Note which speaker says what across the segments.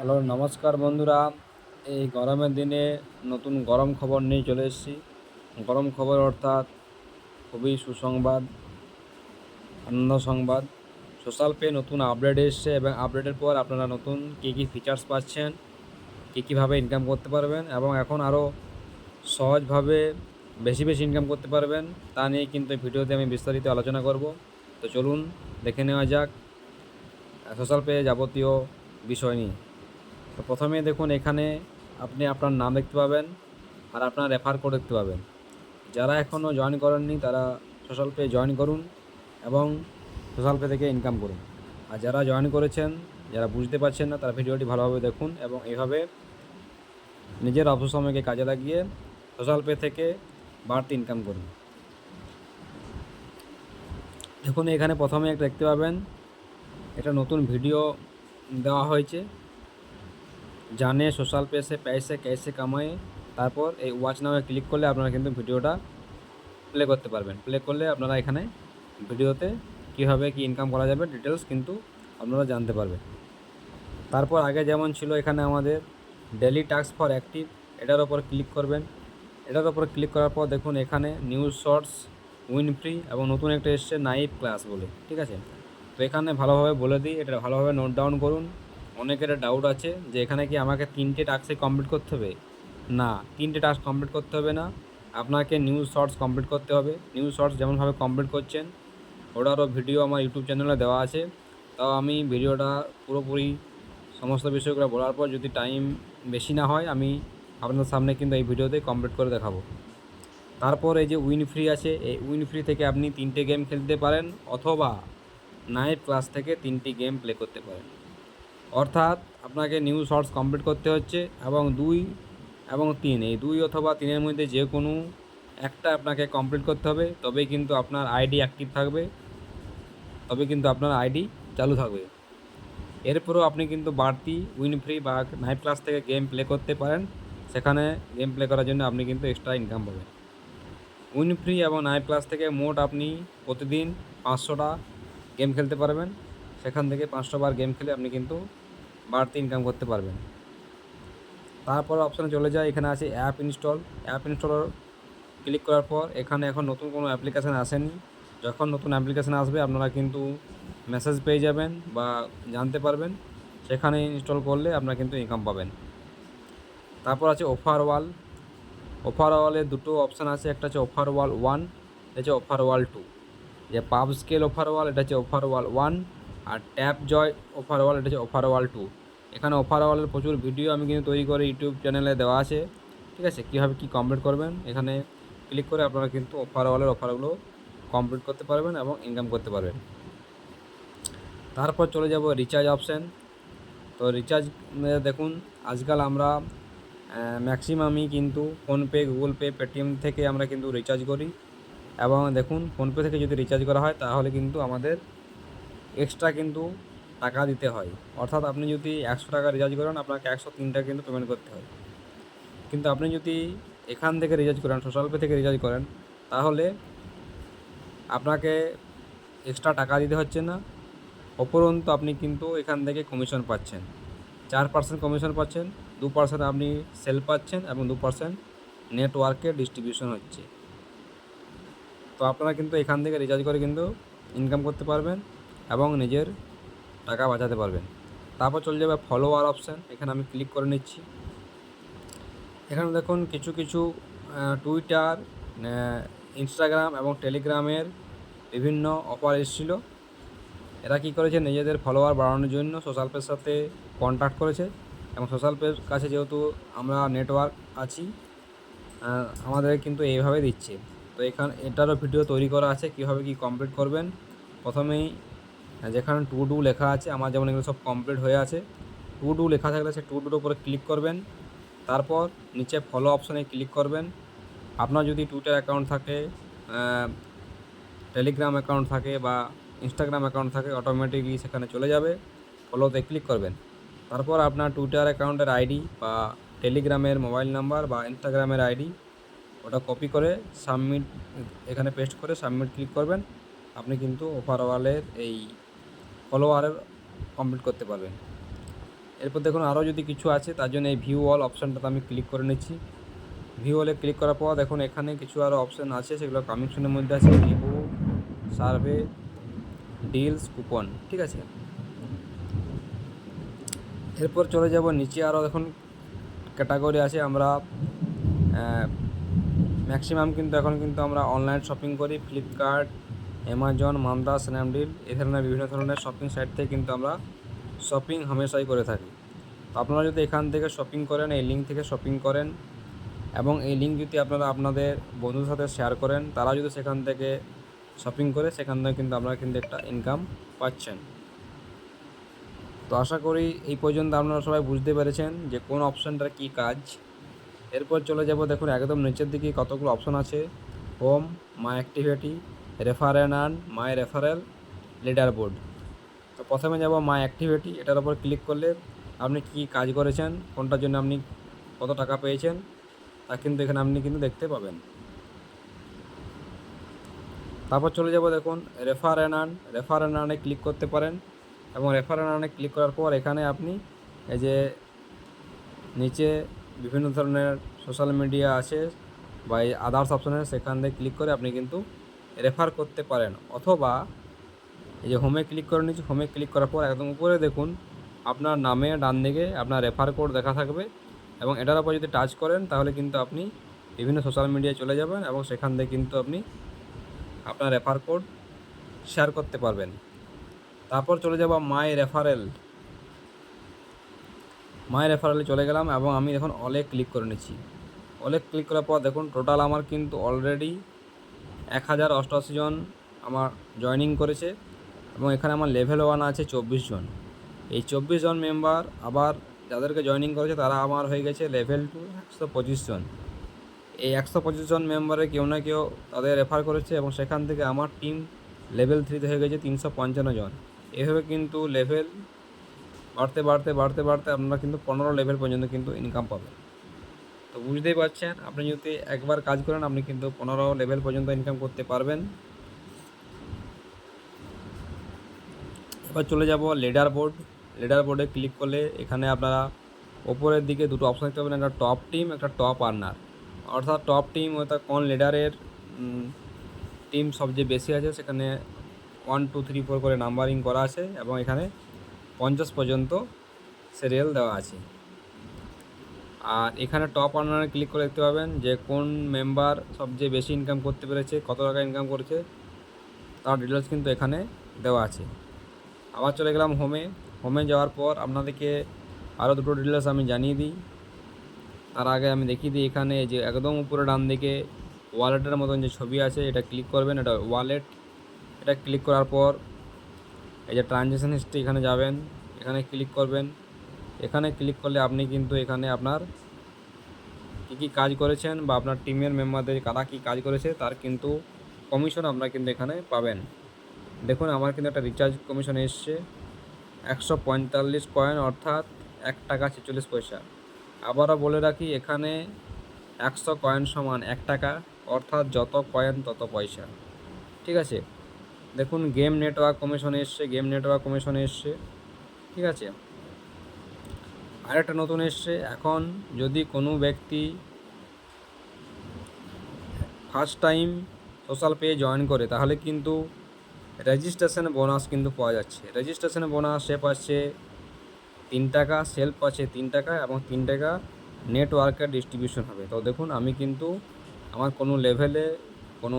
Speaker 1: Hello, নমস্কার বন্ধুরা। এই গরমের দিনে নতুন গরম খবর নিয়ে চলে এসেছি। গরম খবর অর্থাৎ খুবই সুসংবাদ, আনন্দ সংবাদ। সোশ্যাল পে নতুন আপডেট এসছে এবং আপডেটের পর আপনারা নতুন কী কী ফিচার্স পাচ্ছেন, কী কীভাবে ইনকাম করতে পারবেন এবং এখন আরও সহজভাবে বেশি বেশি ইনকাম করতে পারবেন, তা নিয়ে কিন্তু ভিডিওতে আমি বিস্তারিত আলোচনা করব। তো চলুন দেখে নেওয়া যাক। সোশ্যাল পে যাবতীয় বিষয় নিয়ে। তো প্রথমে দেখুন এখানে আপনি আপনার নাম দেখতে পাবেন আর আপনার রেফার কোড দেখতে পাবেন। যারা এখনও জয়েন করেননি তারা সোশ্যাল পে জয়েন করুন এবং সোশ্যাল পে থেকে ইনকাম করুন। আর যারা জয়েন করেছেন, যারা বুঝতে পারছেন না, তারা ভিডিওটি ভালোভাবে দেখুন এবং এইভাবে নিজের অবসর সময়কে কাজে লাগিয়ে সোশ্যাল পে থেকে বাড়তি ইনকাম করুন। দেখুন এখানে প্রথমে একটা দেখতে পাবেন, এটা নতুন ভিডিও দেওয়া হয়েছে। জানে সোশ্যাল পেসে প্যাসে ক্যাসে কামায়। তারপর এই ওয়াচ নামে ক্লিক করলে আপনারা কিন্তু ভিডিওটা প্লে করতে পারবেন। প্লে করলে আপনারা এখানে ভিডিওতে কীভাবে কি ইনকাম করা যাবে ডিটেলস কিন্তু আপনারা জানতে পারবেন। তারপর আগে যেমন ছিল এখানে আমাদের ডেলি টাস্ক ফর অ্যাক্টিভ এটার ওপর ক্লিক করবেন। এটার ওপর ক্লিক করার পর দেখুন এখানে নিউজ শর্টস উইন ফ্রি এবং নতুন একটা এসছে নাইফ ক্লাস বলে, ঠিক আছে? তো এখানে ভালোভাবে বলে দিই, এটা ভালোভাবে নোট ডাউন করুন। অনেকের ডাউট আছে যে এখানে কি আমাকে তিনটে টাস্কে কমপ্লিট করতে হবে? না, তিনটে টাস্ক কমপ্লিট করতে হবে না। আপনাকে নিউজ শর্টস কমপ্লিট করতে হবে। নিউজ শর্টস যেমনভাবে কমপ্লিট করছেন, ওটারও ভিডিও আমার ইউটিউব চ্যানেলে দেওয়া আছে। তাও আমি ভিডিওটা পুরোপুরি সমস্ত বিষয়গুলো বলার পর যদি টাইম বেশি না হয়, আমি আপনার সামনে কিন্তু এই ভিডিওতে কমপ্লিট করে দেখাবো। তারপর এই যে উইন ফ্রি আছে, এই উইন ফ্রি থেকে আপনি তিনটে গেম খেলতে পারেন অথবা নাইট ক্লাস থেকে তিনটি গেম প্লে করতে পারেন। অর্থাৎ আপনাকে নিউ শর্টস কমপ্লিট করতে হচ্ছে এবং দুই এবং তিন, এই দুই অথবা তিনের মধ্যে যে কোনো একটা আপনাকে কমপ্লিট করতে হবে, তবেই কিন্তু আপনার আইডি অ্যাক্টিভ থাকবে তবে কিন্তু আপনার আইডি চালু থাকবে। এরপরেও আপনি কিন্তু বাড়তি উইন ফ্রি বা নাইট ক্লাস থেকে গেম প্লে করতে পারেন, সেখানে গেম প্লে করার জন্য আপনি কিন্তু এক্সট্রা ইনকাম পাবেন। উইন ফ্রি এবং নাইট ক্লাস থেকে মোট আপনি প্রতিদিন পাঁচশোটা গেম খেলতে পারবেন, সেখান থেকে পাঁচশো বার গেম খেলে আপনি কিন্তু বাড়তি ইনকাম করতে পারবেন। তারপর অপশানে চলে যায় এখানে আছে app install app install click করার পর এখানে এখন নতুন কোনো অ্যাপ্লিকেশান আসেনি। যখন নতুন অ্যাপ্লিকেশান আসবে, আপনারা কিন্তু মেসেজ পেয়ে যাবেন বা জানতে পারবেন। সেখানে ইনস্টল করলে আপনারা কিন্তু ইনকাম পাবেন। তারপর আছে অফার ওয়াল অফার ওয়ালে দুটো অপশান আছে, একটা হচ্ছে অফার ওয়াল ওয়ান এটা হচ্ছে অফার ওয়াল টু যে পাব স্কেল অফার ওয়াল এটা হচ্ছে অফার ওয়াল ওয়ান আর ট্যাপ জয় ওয়াল এটা হচ্ছে ওয়াল টু এখানে ওয়ালের প্রচুর ভিডিও আমি কিন্তু তৈরি করে ইউটিউব চ্যানেলে দেওয়া আছে। ঠিক আছে? কীভাবে কী কমপ্লিট করবেন? এখানে ক্লিক করে আপনারা কিন্তু ওয়ালের অফারগুলো কমপ্লিট করতে পারবেন এবং ইনকাম করতে পারবেন। তারপর চলে যাব রিচার্জ অপশান তো রিচার্জ দেখুন, আজকাল আমরা ম্যাক্সিমামই কিন্তু ফোনপে গুগল পে পেটিএম থেকে আমরা কিন্তু রিচার্জ করি। এবং দেখুন ফোনপে থেকে যদি রিচার্জ করা হয়, তাহলে কিন্তু আমাদের এক্সট্রা কিন্তু টাকা দিতে হয়। অর্থাৎ আপনি যদি একশো টাকা রিচার্জ করেন, আপনাকে একশো তিন কিন্তু পেমেন্ট করতে হয়। কিন্তু আপনি যদি এখান থেকে রিচার্জ করেন, সোশ্যাল পে থেকে রিচার্জ করেন, তাহলে আপনাকে এক্সট্রা টাকা দিতে হচ্ছে না। অপরন্তু আপনি কিন্তু এখান থেকে কমিশন পাচ্ছেন। চার পার্সেন্ট কমিশন পাচ্ছেন, দু পার্সেন্ট আপনি সেল পাচ্ছেন এবং দু পার্সেন্ট নেটওয়ার্কে ডিস্ট্রিবিউশন হচ্ছে। তো আপনারা কিন্তু এখান থেকে রিচার্জ করে কিন্তু ইনকাম করতে পারবেন। এবং নিজের টাকা বাঁচাতে পারবেন। তারপর চলে যাবে ফলোয়ার অপশান এখানে আমি ক্লিক করে নিচ্ছি। এখানে দেখুন কিছু কিছু টুইটার ইনস্টাগ্রাম এবং টেলিগ্রামের বিভিন্ন অফার এসেছিল। এরা কী করেছে? নিজেদের ফলোয়ার বাড়ানোর জন্য সোশ্যাল পের সাথে কন্ট্যাক্ট করেছে। এবং সোশ্যাল পের কাছে যেহেতু আমরা নেটওয়ার্ক আছি আমাদের কিন্তু এইভাবে দিচ্ছে। তো এখানে, এটারও ভিডিও তৈরি করা আছে, কীভাবে কী কমপ্লিট করবেন? প্রথমেই যেখানে টু ডু লেখা আছে, আমার যেমন এগুলো সব কমপ্লিট হয়ে আছে টু ডু লেখা থাকলে সে টু ডুর উপরে ক্লিক করবেন, তারপর নিচে ফলো অপশানে ক্লিক করবেন। আপনার যদি টুইটার অ্যাকাউন্ট থাকে টেলিগ্রাম অ্যাকাউন্ট থাকে বা ইনস্টাগ্রাম অ্যাকাউন্ট থাকে অটোমেটিকলি সেখানে চলে যাবে ফলোতে ক্লিক করবেন। তারপর আপনার টুইটার অ্যাকাউন্টের আইডি বা টেলিগ্রামের মোবাইল নাম্বার বা ইনস্টাগ্রামের আইডি ওটা কপি করে সাবমিট এখানে পেস্ট করে সাবমিট ক্লিক করবেন। আপনি কিন্তু ওভারঅলের এই ফলোয়ারের কমপ্লিট করতে পারবেন। এরপর দেখুন আরও যদি কিছু আছে, তার জন্য এই ভিউ অল অপশানটাতে আমি ক্লিক করে নিচ্ছি। ভিউ অলে ক্লিক করার পর দেখুন এখানে কিছু আরও অপশান আছে, সেগুলো কামিংশনের মধ্যে আছে। রিভিউ সার্ভে ডিলস কুপন ঠিক আছে? এরপর চলে যাব নিচে আরও দেখুন ক্যাটাগরি আছে, আমরা ম্যাক্সিমাম কিন্তু এখন কিন্তু আমরা অনলাইন শপিং করি ফ্লিপকার্ট অ্যামাজন মান্দা স্ন্যাপডিল এ ধরনের বিভিন্ন ধরনের শপিং সাইট থেকে কিন্তু আমরা শপিং হামেশাই করে থাকি। তো আপনারা যদি এখান থেকে শপিং করেন, এই লিঙ্ক থেকে শপিং করেন এবং এই লিঙ্ক যদি আপনারা আপনাদের বন্ধুদের সাথে শেয়ার করেন, তারা যদি সেখান থেকে শপিং করে, সেখান থেকে কিন্তু আপনারা কিন্তু একটা ইনকাম পাচ্ছেন। তো আশা করি এই পর্যন্ত আপনারা সবাই বুঝতে পেরেছেন যে কোন অপশানটার কী কাজ। এরপর চলে যাব, দেখুন, একদম নিচের দিকে কতগুলো অপশন আছে। Home my activity refer and earn my referral leaderboard তো প্রথমে যাব মাই অ্যাক্টিভিটি এটার উপর ক্লিক করলে আপনি কী কাজ করেছেন, কোনটার জন্য আপনি কত টাকা পেয়েছেন, তা কিন্তু এখানে আপনি কিন্তু দেখতে পাবেন। তারপর চলে যাব দেখুন refer and earn refer and আর্নে click করতে পারেন এবং রেফার অ্যান্ড আর্নে ক্লিক করার পর এখানে আপনি এই যে নিচে বিভিন্ন ধরনের সোশ্যাল মিডিয়া আছে বা এই আদার্স অপশনে সেখান থেকে ক্লিক করে আপনি কিন্তু রেফার করতে পারেন। অথবা এই যে হোমে ক্লিক করে নিচ্ছি হোমে ক্লিক করার পর একদম উপরে দেখুন, আপনার নামে ডান দিকে আপনার রেফার কোড দেখা থাকবে এবং এটার উপর যদি টাচ করেন, তাহলে কিন্তু আপনি বিভিন্ন সোশ্যাল মিডিয়ায় চলে যাবেন এবং সেখান থেকে কিন্তু আপনি আপনার রেফার কোড শেয়ার করতে পারবেন। তারপর চলে যাব মাই রেফারেল মাই রেফারেলে চলে গেলাম এবং আমি এখন অলে ক্লিক করে নিচ্ছি। অলে ক্লিক করার পর দেখুন টোটাল আমার কিন্তু অলরেডি এক হাজার অষ্টআশি জন আমার জয়নিং করেছে এবং এখানে আমার লেভেল ওয়ান আছে চব্বিশ জন। এই চব্বিশ জন মেম্বার আবার যাদেরকে জয়নিং করেছে তারা আমার হয়ে গেছে লেভেল টু একশো পঁচিশ জন। এই একশো পঁচিশ জন মেম্বারে কেউ না কেউ তাদের রেফার করেছে এবং সেখান থেকে আমার টিম লেভেল থ্রিতে হয়ে গেছে তিনশো পঞ্চান্ন জন। এভাবে কিন্তু লেভেল বাড়তে বাড়তে বাড়তে বাড়তে আপনারা কিন্তু পনেরো লেভেল পর্যন্ত কিন্তু ইনকাম পাবেন। বুঝতেই পারছেন, আপনি যদি একবার কাজ করেন, আপনি কিন্তু পনেরো লেভেল পর্যন্ত ইনকাম করতে পারবেন। এবার চলে যাব লেডার বোর্ড লেডার বোর্ডে ক্লিক করলে এখানে আপনারা ওপরের দিকে দুটো অপশন দেখতে পাবেন, একটা টপ টিম একটা টপ আর্নার অর্থাৎ টপ টিম অর্থাৎ কোন লিডারের টিম সবচেয়ে বেশি আছে, সেখানে ওয়ান টু থ্রি ফোর করে নাম্বারিং করা আছে এবং এখানে পঞ্চাশ পর্যন্ত সিরিয়াল দেওয়া আছে। আর এখানে টপ আর্নারে ক্লিক করে দেখতে পাবেন যে কোন মেম্বার সবচেয়ে বেশি ইনকাম করতে পেরেছে, কত টাকা ইনকাম করেছে, তার ডিটেলস কিন্তু এখানে দেওয়া আছে। আবার চলে গেলাম হোমে হোমে যাওয়ার পর আপনাদেরকে আরও দুটো ডিটেলস আমি জানিয়ে দিই। তার আগে আমি দেখিয়ে দিই এখানে যে একদম উপরে ডান দিকে ওয়ালেটের মতন যে ছবি আছে, এটা ক্লিক করবেন, এটা ওয়ালেট এটা ক্লিক করার পর এই যে ট্রানজ্যাকশান হিস্ট্রি এখানে যাবেন, এখানে ক্লিক করবেন। এখানে ক্লিক করলে আপনি কিন্তু এখানে আপনার কী কী কাজ করেছেন বা আপনার টিমের মেম্বারদের কারা কী কাজ করেছে, তার কিন্তু কমিশন আপনারা কিন্তু এখানে পাবেন। দেখুন, আমার কিন্তু একটা রিচার্জ কমিশন এসছে। একশো পঁয়তাল্লিশ কয়েন অর্থাৎ এক টাকা ছেচল্লিশ পয়সা। আবারও বলে রাখি, এখানে একশো কয়েন সমান এক টাকা, অর্থাৎ যত কয়েন তত পয়সা। ঠিক আছে? দেখুন গেম নেটওয়ার্ক কমিশন এসছে গেম নেটওয়ার্ক কমিশন এসছে। ঠিক আছে? আরেকটা নতুন এসছে। এখন যদি কোনো ব্যক্তি ফার্স্ট টাইম সোশ্যাল পেয়ে জয়েন করে, তাহলে কিন্তু রেজিস্ট্রেশন বোনাস কিন্তু পাওয়া যাচ্ছে। রেজিস্ট্রেশন বোনাস সে পাচ্ছে তিন টাকা সেল পাচ্ছে তিন টাকা এবং তিন টাকা নেটওয়ার্কের ডিস্ট্রিবিউশন হবে। তো দেখুন, আমি কিন্তু আমার কোনো লেভেলে কোনো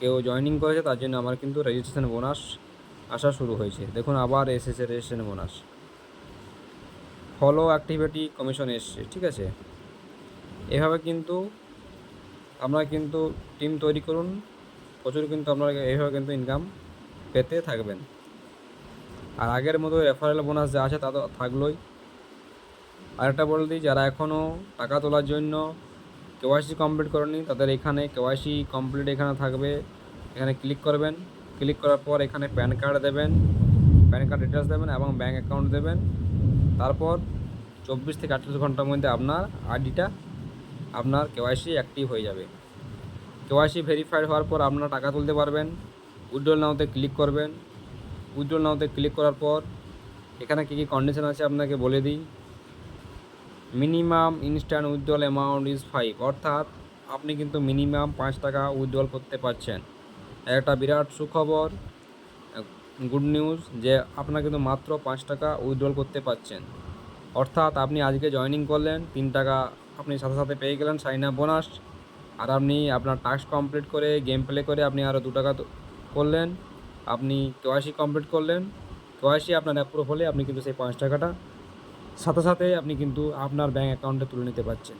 Speaker 1: কেউ জয়েনিং করেছে, তার জন্য আমার কিন্তু রেজিস্ট্রেশন বোনাস আসা শুরু হয়েছে। দেখুন, আবার এসেছে registration bonus follow activity commission এসছে, ঠিক আছে? এভাবে কিন্তু আপনারা কিন্তু টিম তৈরি করুন, প্রচুর কিন্তু আপনারা এইভাবে কিন্তু ইনকাম পেতে থাকবেন। আর আগের মতো রেফারেল বোনাস যা আছে তা তো থাকলোই। আরেকটা বলে দিই, যারা এখনও টাকা তোলার জন্য কেওয়াইসি কমপ্লিট করেনি তাদের এখানে কেওয়াইসি কমপ্লিট এখানে থাকবে। এখানে ক্লিক করবেন। ক্লিক করার পর এখানে প্যান কার্ড দেবেন প্যান কার্ড ডিটেলস দেবেন এবং ব্যাঙ্ক অ্যাকাউন্ট দেবেন। তারপর চব্বিশ থেকে আটচল্লিশ ঘণ্টার মধ্যে আপনার আইডিটা আপনার কেওয়াইসি অ্যাক্টিভ হয়ে যাবে। কেওয়াইসি ভেরিফাইড হওয়ার পর আপনারা টাকা তুলতে পারবেন উইড্রল নাওতে ক্লিক করবেন। উইড্রল নাওতে ক্লিক করার পর এখানে কী কী কন্ডিশন আছে আপনাকে বলে দিই। Minimum instant withdrawal amount is five অর্থাৎ আপনি কিন্তু মিনিমাম পাঁচ টাকা উইথড্রল করতে পারছেন। একটা বিরাট সুখবর গুড নিউজ যে আপনারা কিন্তু মাত্র পাঁচ টাকা উইথড্রল করতে পারছেন। অর্থাৎ আপনি আজকে জয়েনিং করলেন, তিন টাকা আপনি সাথে সাথে পেয়ে গেলেন সাইন বোনাস আর আপনি আপনার টাস্ক কমপ্লিট করে গেম প্লে করে আপনি আরও দু টাকা করলেন। আপনি কেওয়াইসি কমপ্লিট করলেন। কেওয়াইসি আপনার অ্যাপ্রুভ হলে আপনি কিন্তু সেই পাঁচ টাকাটা সাথে সাথে আপনি কিন্তু আপনার ব্যাঙ্ক অ্যাকাউন্টে তুলে নিতে পারছেন।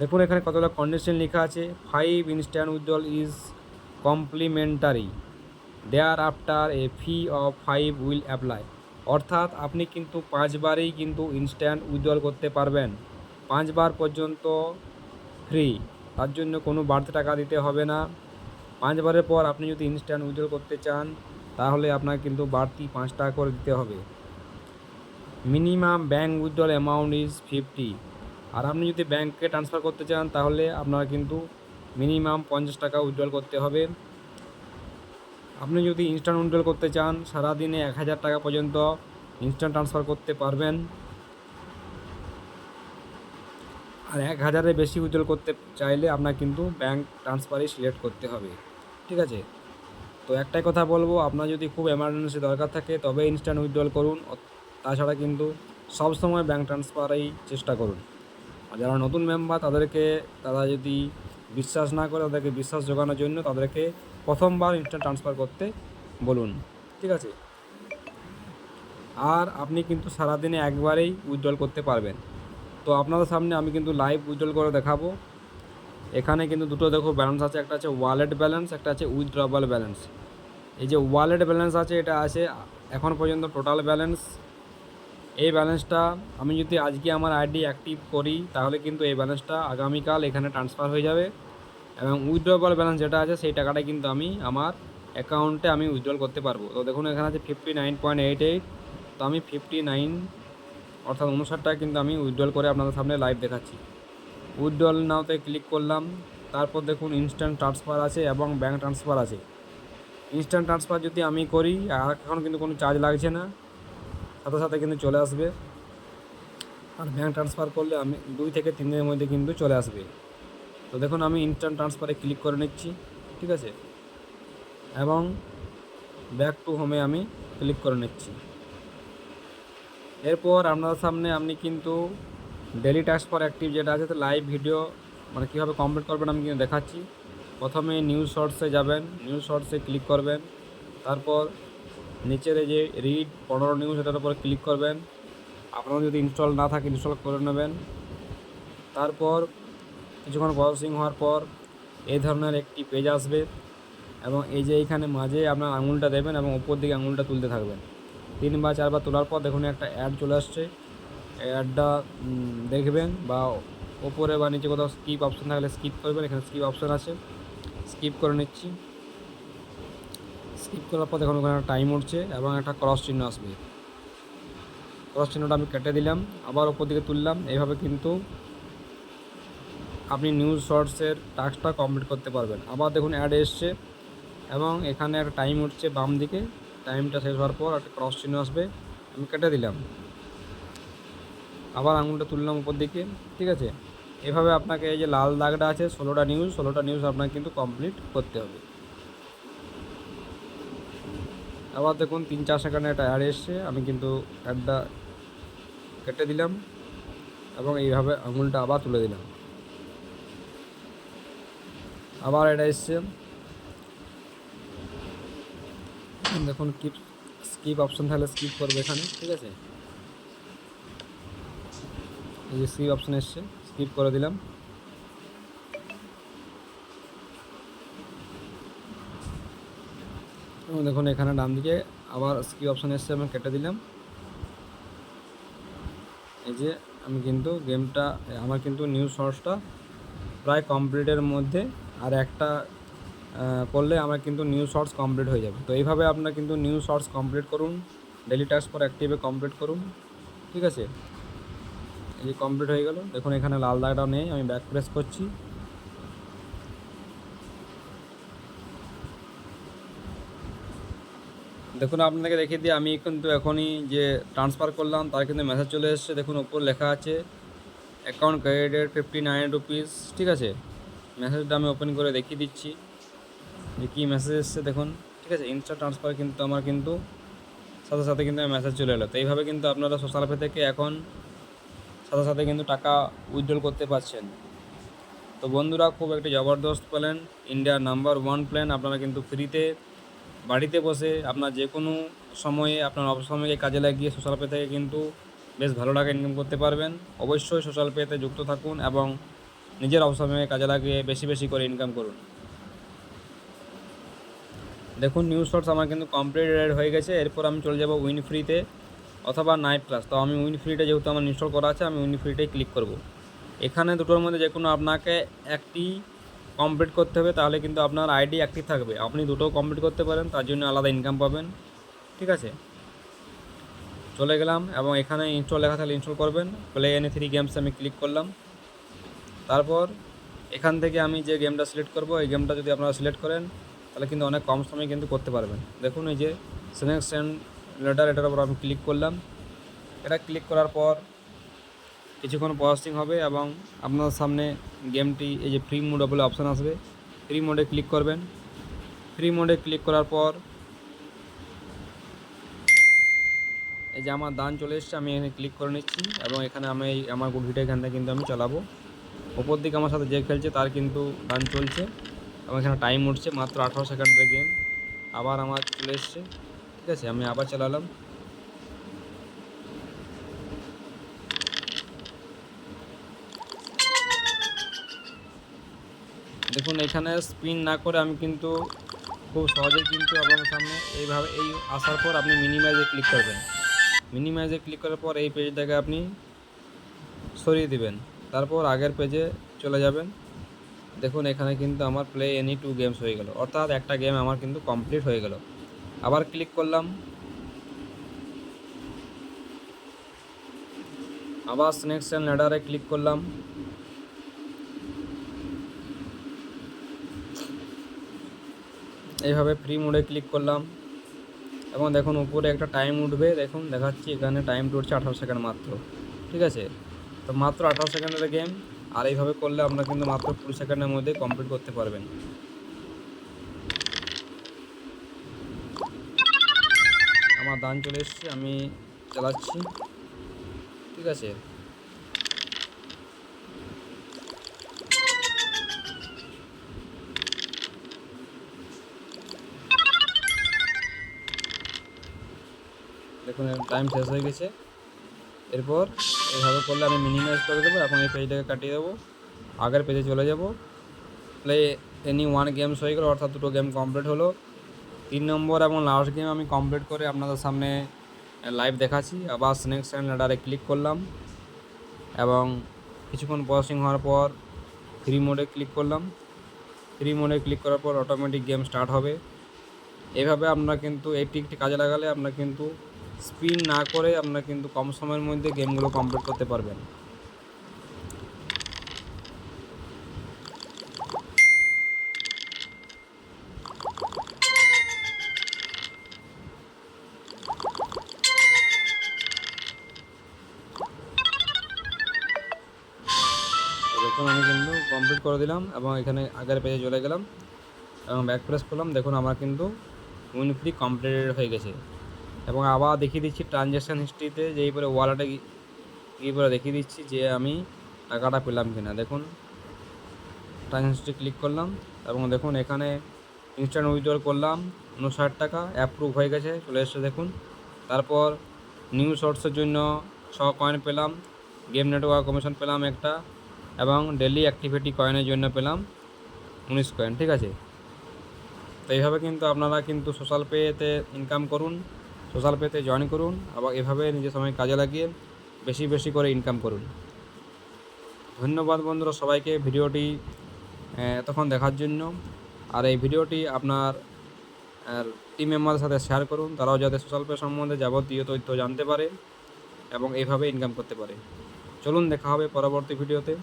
Speaker 1: দেখুন এখানে কতগুলো কন্ডিশন লেখা আছে। Five instant withdrawal is complimentary thereafter a fee of five will apply অর্থাৎ আপনি কিন্তু পাঁচবারেই কিন্তু ইনস্ট্যান্ট উইথড্রল করতে পারবেন। পাঁচবার পর্যন্ত ফ্রি তার জন্য কোনো বাড়তি টাকা দিতে হবে না। পাঁচবারের পর আপনি যদি ইনস্ট্যান্ট উইথড্রল করতে চান, তাহলে আপনাকে কিন্তু বাড়তি পাঁচ টাকা করে দিতে হবে। Minimum bank withdrawal amount is fifty আর আপনি যদি ব্যাংকে ট্রান্সফার করতে চান, তাহলে আপনার কিন্তু মিনিমাম পঞ্চাশ টাকা উইথড্রল করতে হবে। আপনি যদি ইনস্ট্যান্ট উইথড্রল করতে চান, সারাদিনে এক হাজার টাকা পর্যন্ত ইনস্ট্যান্ট ট্রান্সফার করতে পারবেন। আর এক হাজারের বেশি উইথড্রল করতে চাইলে আপনার কিন্তু ব্যাংক ট্রান্সফারই সিলেক্ট করতে হবে। ঠিক আছে? তো একটাই কথা বলব, আপনার যদি খুব এমার্জেন্সি দরকার থাকে, তবে ইনস্ট্যান্ট উইথড্রল করুন। তাছাড়া কিন্তু সব সময় ব্যাংক ট্রান্সফারেই চেষ্টা করুন। আর যারা নতুন মেম্বার তাদেরকে, তারা যদি বিশ্বাস না করে, তাদেরকে বিশ্বাস জোগানোর জন্য তাদেরকে প্রথমবার ইনস্ট্যান্ট ট্রান্সফার করতে বলুন, ঠিক আছে? আর আপনি কিন্তু সারাদিনে একবারেই উইথড্রল করতে পারবেন। তো আপনাদের সামনে আমি কিন্তু লাইভ উইথড্রল করে দেখাবো। এখানে কিন্তু দুটো দেখো ব্যালেন্স আছে, একটা আছে ওয়ালেট ব্যালেন্স একটা আছে উইথড্রবল ব্যালেন্স এই যে ওয়ালেট ব্যালেন্স আছে, এটা আছে এখন পর্যন্ত টোটাল ব্যালেন্স এই ব্যালেন্সটা আমি যদি আজকে আমার আইডি অ্যাক্টিভ করি, তাহলে কিন্তু এই ব্যালেন্সটা আগামীকাল এখানে ট্রান্সফার হয়ে যাবে। এবং উইথড্রবল ব্যালেন্স যেটা আছে, সেই টাকাটা কিন্তু আমি আমার অ্যাকাউন্টে আমি উইথড্রল করতে পারব। তো দেখুন, এখানে আছে fifty nine point eight eight তো আমি ফিফটি নাইন অর্থাৎ উনষাট টাকা কিন্তু আমি উইথড্রল করে আপনাদের সামনে লাইভ দেখাচ্ছি। উইথড্রল নাওতে ক্লিক করলাম। তারপর দেখুন ইনস্ট্যান্ট ট্রান্সফার আছে এবং ব্যাঙ্ক ট্রান্সফার আছে। ইনস্ট্যান্ট ট্রান্সফার যদি আমি করি, আর এখন কিন্তু কোনো চার্জ লাগছে না। সাথে সাথে কিন্তু চলে আসবে। আর ব্যাঙ্ক ট্রান্সফার করলে আমি দুই থেকে তিন দিনের মধ্যে কিন্তু চলে আসবে। তো দেখুন, আমি ইনস্ট্যান্ট ট্রান্সফারে ক্লিক করে নিচ্ছি, ঠিক আছে? এবং ব্যাক টু হোমে আমি ক্লিক করে নিচ্ছি। এরপর আপনাদের সামনে আপনি কিন্তু ডেলি টাস্ক ফর অ্যাক্টিভ যেটা আছে, তো লাইভ ভিডিও মানে কীভাবে কমপ্লিট করবেন আমি কিন্তু দেখাচ্ছি। প্রথমে নিউজ শর্টসে যাবেন নিউজ শর্টসে ক্লিক করবেন। তারপর নিচের যে রিড পনেরো নিউজ এটার উপর ক্লিক করবেন। আপনার যদি ইনস্টল না থাকে ইনস্টল করে নেবেন। তারপর কিছুক্ষণ প্রসেসিং হওয়ার পর এই ধরনের একটি পেজ আসবে এবং এই যে এইখানে মাঝে আপনার আঙুলটা দেবেন এবং উপর দিকে আঙুলটা তুলতে থাকবেন। তিনবার, চারবার তোলার পর দেখুন একটা অ্যাড চলে আসছে। অ্যাডটা দেখবেন বা ওপরে বা নিচে কোথাও স্কিপ অপশন থাকলে স্কিপ করবেন। এখানে স্কিপ অপশন আছে। স্কিপ করে নিচ্ছি। স্কিপ করার পর দেখুন ওখানে টাইম উঠছে এবং একটা ক্রস চিহ্ন আসবে। ক্রস চিহ্নটা আমি কেটে দিলাম। আবার ওপর দিকে তুললাম। এইভাবে কিন্তু আপনি নিউজ শর্টসের টাস্কটা কমপ্লিট করতে পারবেন। আবার দেখুন অ্যাড এসছে এবং এখানে একটা টাইম উঠছে বাম দিকে। টাইমটা শেষ হওয়ার পর একটা ক্রস চিহ্ন আসবে। আমি কেটে দিলাম। আবার আঙুলটা তুললাম উপর দিকে। ঠিক আছে? এভাবে আপনাকে এই যে লাল দাগটা আছে, ষোলোটা নিউজ ষোলোটা নিউজ আপনাকে কিন্তু কমপ্লিট করতে হবে। আবার দেখুন তিন চার সেকেন্ডে একটা অ্যাড এসছে। আমি কিন্তু অ্যাডটা কেটে দিলাম এবং এইভাবে আঙুলটা আবার তুলে দিলাম। আবার এটা এসছে। দেখুন কিপ স্কিপ অপশন থাকলে স্কিপ করবে এখানে, ঠিক আছে? এই যে স্কিপ অপশন এসছে স্কিপ করে দিলাম। দেখুন, এখানে ডান দিকে আবার স্কিপ অপশন এসছে আমি কেটে দিলাম। এই যে আমি কিন্তু গেমটা আমার কিন্তু নিউজ শর্টসটা প্রায় কমপ্লিটের মধ্যে আর একটা করলে আমার কিন্তু নিউ শর্টস কমপ্লিট হয়ে যাবে। তো এইভাবে আপনার কিন্তু নিউ শর্টস কমপ্লিট করুন ডেলি টাস্ক ফর অ্যাক্টিভে কমপ্লিট করুন, ঠিক আছে? এই যে কমপ্লিট হয়ে গেল, দেখুন এখানে লাল দাগটাও নেই, আমি ব্যাক প্রেস করছি। দেখুন আপনাদেরকে দেখিয়ে দিই, আমি কিন্তু এখনই যে ট্রান্সফার করলাম, তার কিন্তু মেসেজ চলে এসেছে, দেখুন ওপর লেখা আছে account credited fifty nine rupees ঠিক আছে? মেসেজটা আমি ওপেন করে দেখিয়ে দিচ্ছি। যে কী মেসেজ এসছে দেখুন। ঠিক আছে ইনস্টা ট্রান্সফার কিন্তু আমার কিন্তু সাথে সাথে কিন্তু মেসেজ চলে এলো। তো এইভাবে কিন্তু আপনারা সোশ্যাল পে থেকে এখন সাথে সাথে কিন্তু টাকা উইথড্রল করতে পারছেন। তো বন্ধুরা, খুব একটি জবরদস্ত প্ল্যান ইন্ডিয়ার নাম্বার ওয়ান প্ল্যান আপনারা কিন্তু ফ্রিতে বাড়িতে বসে আপনার যে কোনো সময়ে আপনার অবসময়কে কাজে লাগিয়ে সোশ্যাল পে থেকে কিন্তু বেশ ভালো টাকা ইনকাম করতে পারবেন। অবশ্যই সোশ্যাল পেতে যুক্ত থাকুন এবং নিজের অবসর অবসময়ে কাজে লাগিয়ে বেশি বেশি করে ইনকাম করুন। দেখুন নিউজ শর্টস আমার কিন্তু কমপ্লিট হয়ে গেছে। এরপর আমি চলে যাব উইন ফ্রিতে অথবা নাইট প্লাস তো আমি উইন ফ্রিটা যেহেতু আমার ইনস্টল করা আছে, আমি উইন ফ্রিটাই ক্লিক করব। এখানে দুটোর মধ্যে যে কোনো আপনাকে একটি কমপ্লিট করতে হবে, তাহলে কিন্তু আপনার আইডি অ্যাক্টিভ থাকবে। আপনি দুটো কমপ্লিট করতে পারেন, তার জন্য আলাদা ইনকাম পাবেন। ঠিক আছে? চলে গেলাম এবং এখানে ইনস্টল লেখা থাকলে ইনস্টল করবেন। প্লে এনে থ্রি গেমস আমি ক্লিক করলাম। তারপর এখান থেকে আমি যে গেমটা সিলেক্ট করব, এই গেমটা যদি আপনারা সিলেক্ট করেন, তাহলে কিন্তু অনেক কম সময়ে কিন্তু করতে পারবেন। দেখুন এই যে সিনেক্স অ্যান্ড লেটার এটার উপর আমি ক্লিক করলাম। এটা ক্লিক করার পর কিছুক্ষণ প্রসেসিং হবে এবং আপনার সামনে গেমটি এই যে ফ্রি মোড বলে অপশান আসবে। ফ্রি মোডে ক্লিক করবেন। ফ্রি মোডে ক্লিক করার পর এই যে আমার দান চলে এসছে, আমি এখানে ক্লিক করে নিচ্ছি এবং এখানে আমি আমার গুটিটা এখান থেকে কিন্তু আমি চালাবো। ওপর দিকে আমার সাথে যে খেলছে তার কিন্তু দান চলছে। এবং এখানে টাইম উঠছে মাত্র আঠারো সেকেন্ডের গেম আবার আমার চলে এসছে। ঠিক আছে, আমি আবার চালালাম। দেখুন, এখানে স্পিন না করে আমি কিন্তু খুব সহজেই কিন্তু আপনাদের সামনে এইভাবে এই আসার পর আপনি মিনিমাইজে ক্লিক করবেন। মিনিমাইজে ক্লিক করার পর এই পেজটাকে আপনি সরিয়ে দিবেন। তারপর আগের পেজে চলে যাবেন। দেখুন, এখানে কিন্তু আমার প্লে এনি টু গেমস হয়ে গেল। অর্থাৎ একটা গেম আমার কিন্তু কমপ্লিট হয়ে গেল। আবার ক্লিক করলাম। আবার স্নেক্স অ্যান্ড ল্যাডারে ক্লিক করলাম। এইভাবে ফ্রি মোডে ক্লিক করলাম। এবং দেখুন, উপরে একটা টাইম উঠবে। দেখুন, দেখাচ্ছি, এখানে টাইমটা উঠছে আঠারো সেকেন্ড মাত্র। ঠিক আছে? তো মাত্র আঠারো সেকেন্ডের গেম আর এইভাবে করলে আপনারা কিন্তু মাত্র কুড়ি সেকেন্ডের মধ্যে কমপ্লিট করতে পারবেন। আমার দান চলে এসছে, আমি চালাচ্ছি। ঠিক আছে। দেখুন টাইম শেষ হয়ে গেছে। এরপর এভাবে করলে আমি মিনিমাইজ করে দেবো এবং এই পেজটাকে কাটিয়ে দেবো, আগের পেজে চলে যাব। প্লে এনি ওয়ান গেমস হয়ে গেলো, অর্থাৎ দুটো গেম কমপ্লিট হলো। তিন নম্বর এবং লাস্ট গেম আমি কমপ্লিট করে আপনাদের সামনে লাইভ দেখাচ্ছি। আবার স্নেক্স অ্যান্ড ল্যাডারে ক্লিক করলাম। এবং কিছুক্ষণ প্রসেসিং হওয়ার পর ফ্রি মোডে ক্লিক করলাম। ফ্রি মোডে ক্লিক করার পর অটোমেটিক গেম স্টার্ট হবে। এভাবে আপনারা কিন্তু এই টিকটি কাজে লাগালে আপনারা কিন্তু স্পিন না করে আপনারা কিন্তু কম সময়ের মধ্যে গেমগুলো কমপ্লিট করতে পারবেন। আমি কিন্তু কমপ্লিট করে দিলাম এবং এখানে আগের পেজে চলে গেলাম এবং ব্যাক প্রেস করলাম। দেখুন, আমার কিন্তু উইন ফ্রি কমপ্লিটেড হয়ে গেছে। এবং আবার দেখিয়ে দিচ্ছি ট্রানজ্যাকশান হিস্ট্রিতে যেই পরে ওয়ালেটে গিয়ে পরে দেখিয়ে দিচ্ছি যে আমি টাকাটা পেলাম কিনা। দেখুন ট্রানজ্যাকশন হিস্ট্রি ক্লিক করলাম, এবং দেখুন এখানে ইনস্ট্যান্ট উইথড্রল করলাম উনষাট টাকা অ্যাপ্রুভ হয়ে গেছে, চলে এসছে দেখুন। তারপর নিউ শর্টসের জন্য ছ কয়েন পেলাম গেম নেটওয়ার্ক কমিশন পেলাম একটা, এবং ডেলি অ্যাক্টিভিটি কয়েনের জন্য পেলাম উনিশ কয়েন ঠিক আছে? তো এইভাবে কিন্তু আপনারা কিন্তু সোশ্যাল পেতে ইনকাম করুন। সোশ্যাল পেতে জয়েন করুন আবার এভাবে নিজের সময় কাজে লাগিয়ে বেশি বেশি করে ইনকাম করুন। ধন্যবাদ বন্ধুরা সবাইকে ভিডিওটি এতক্ষণ দেখার জন্য। আর এই ভিডিওটি আপনার টিম মেম্বারের সাথে শেয়ার করুন, তারাও যাতে সোশ্যাল পে সম্বন্ধে যাবতীয় তথ্য জানতে পারে এবং এইভাবে ইনকাম করতে পারে। চলুন দেখা হবে পরবর্তী ভিডিওতে।